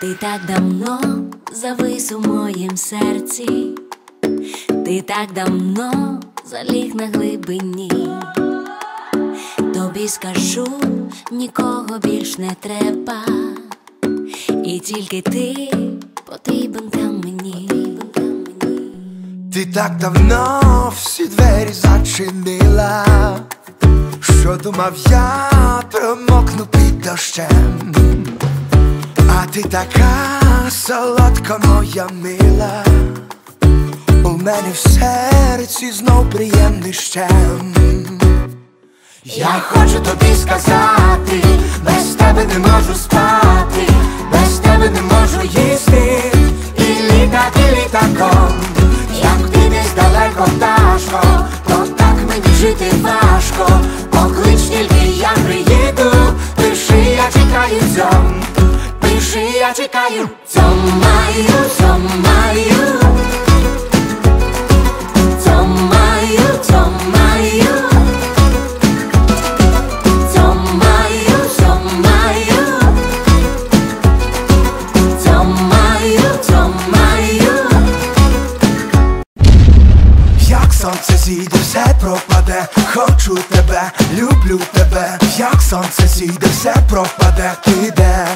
Ти так давно завис у моїм серці, ти так давно заліг на глибині, тобі скажу, нікого більш не треба, і тільки ти потрібен там мені. Ти так давно всі двері зачинила, що думав я промокну під дощем, а ти така солодка моя мила, у мене в серці знов приємний щем. Я хочу тобі сказати, без тебе не можу спати, без тебе не можу їсти і літати літаком. Як ти десь далеко пташко, то так мені жити важко. Я чекаю. Цьом маю, цьом маю, цьом маю, цьом маю. Цьомаю, цьомаю, цьомаю, цьомаю. Як сонце зійде, все пропаде, хочу тебе, люблю тебе, як сонце зійде, все пропаде, ти де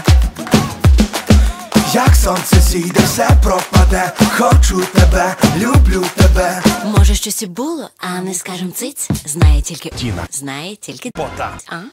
як сонце зійде, все пропаде, хочу тебе, люблю тебе. Може, щось і було, а не скажем циць, знає тільки Тіна. Знає тільки Пота. А?